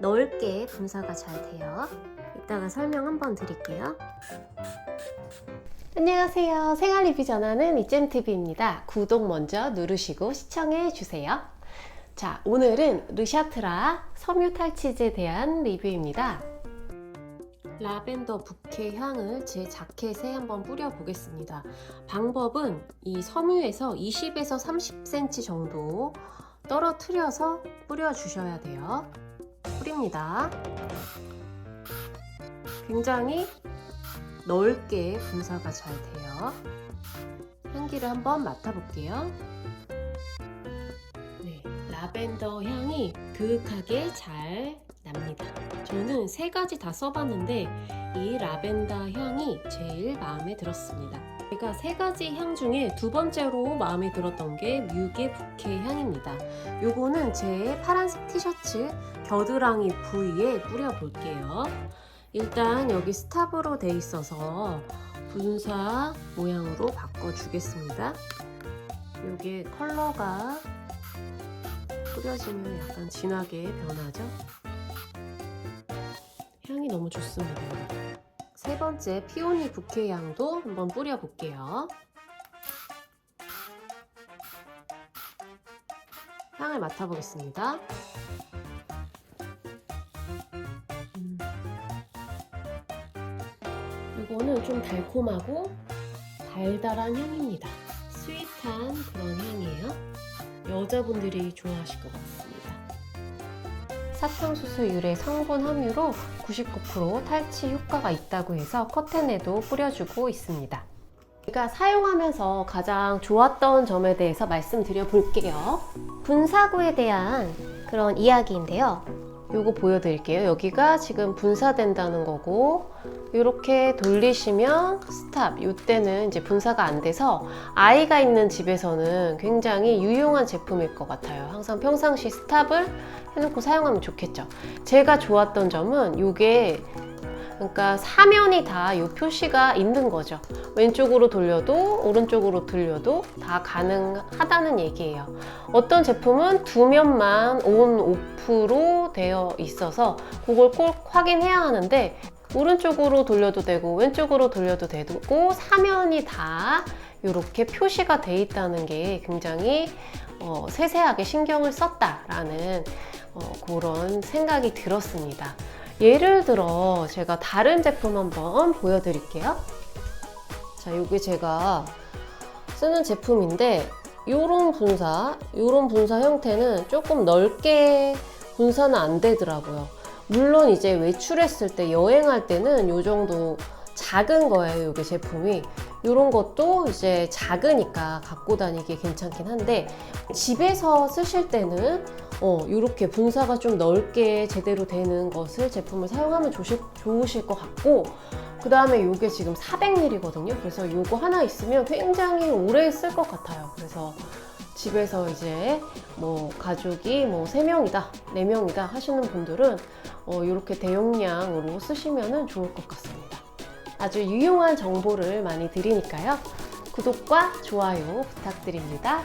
넓게 분사가 잘 돼요. 이따가 설명 한번 드릴게요. 안녕하세요. 생활 리뷰 전하는 이잼TV입니다. 구독 먼저 누르시고 시청해 주세요. 자, 오늘은 르샤트라 섬유 탈취제에 대한 리뷰입니다. 라벤더 부케 향을 제 자켓에 한번 뿌려 보겠습니다. 방법은 이 섬유에서 20에서 30cm 정도 떨어뜨려서 뿌려 주셔야 돼요. 뿌립니다. 굉장히 넓게 분사가 잘 돼요. 향기를 한번 맡아볼게요. 네, 라벤더 향이 그윽하게 잘 납니다. 저는 세 가지 다 써봤는데 이 라벤더 향이 제일 마음에 들었습니다. 제가 세 가지 향 중에 두 번째로 마음에 들었던 게 뮤게 부케 향입니다. 요거는 제 파란색 티셔츠 겨드랑이 부위에 뿌려볼게요. 일단 여기 스탑으로 돼 있어서 분사 모양으로 바꿔주겠습니다. 이게 컬러가 뿌려지면 약간 진하게 변하죠? 향이 너무 좋습니다. 세 번째 피오니 부케 향도 한번 뿌려볼게요. 향을 맡아보겠습니다. 음. 이거는 좀 달콤하고 달달한 향입니다. 스윗한 그런 향이에요. 여자분들이 좋아하실 것 같습니다. 사탕수수 유래 성분 함유로 99% 탈취 효과가 있다고 해서 커튼에도 뿌려주고 있습니다. 제가 사용하면서 가장 좋았던 점에 대해서 말씀드려 볼게요. 분사구에 대한 그런 이야기인데요. 요거 보여드릴게요. 여기가 지금 분사된다는 거고 이렇게 돌리시면 스탑. 이때는 이제 분사가 안 돼서 아이가 있는 집에서는 굉장히 유용한 제품일 것 같아요. 항상 평상시 스탑을 해놓고 사용하면 좋겠죠. 제가 좋았던 점은 이게 그러니까 사면이 다 이 표시가 있는 거죠. 왼쪽으로 돌려도 오른쪽으로 돌려도 다 가능하다는 얘기예요. 어떤 제품은 두 면만 온 오프로 되어 있어서 그걸 꼭 확인해야 하는데 오른쪽으로 돌려도 되고 왼쪽으로 돌려도 되고 사면이 다 이렇게 표시가 돼 있다는 게 굉장히 어, 세세하게 신경을 썼다라는 어, 그런 생각이 들었습니다. 예를 들어 제가 다른 제품 한번 보여드릴게요. 자, 이게 제가 쓰는 제품인데 이런 분사, 이런 분사 형태는 조금 넓게 분사는 안 되더라고요. 물론 이제 외출했을 때 여행할 때는 이 정도 작은 거예요, 이게 제품이. 이런 것도 이제 작으니까 갖고 다니기 괜찮긴 한데 집에서 쓰실 때는 어, 이렇게 분사가 좀 넓게 제대로 되는 것을 제품을 사용하면 좋으실, 좋으실 것 같고 그 다음에 이게 지금 400ml거든요. 그래서 이거 하나 있으면 굉장히 오래 쓸 것 같아요. 그래서 집에서 이제 뭐 가족이 뭐 3명이다, 4명이다 하시는 분들은 어, 이렇게 대용량으로 쓰시면 좋을 것 같습니다. 아주 유용한 정보를 많이 드리니까요. 구독과 좋아요 부탁드립니다.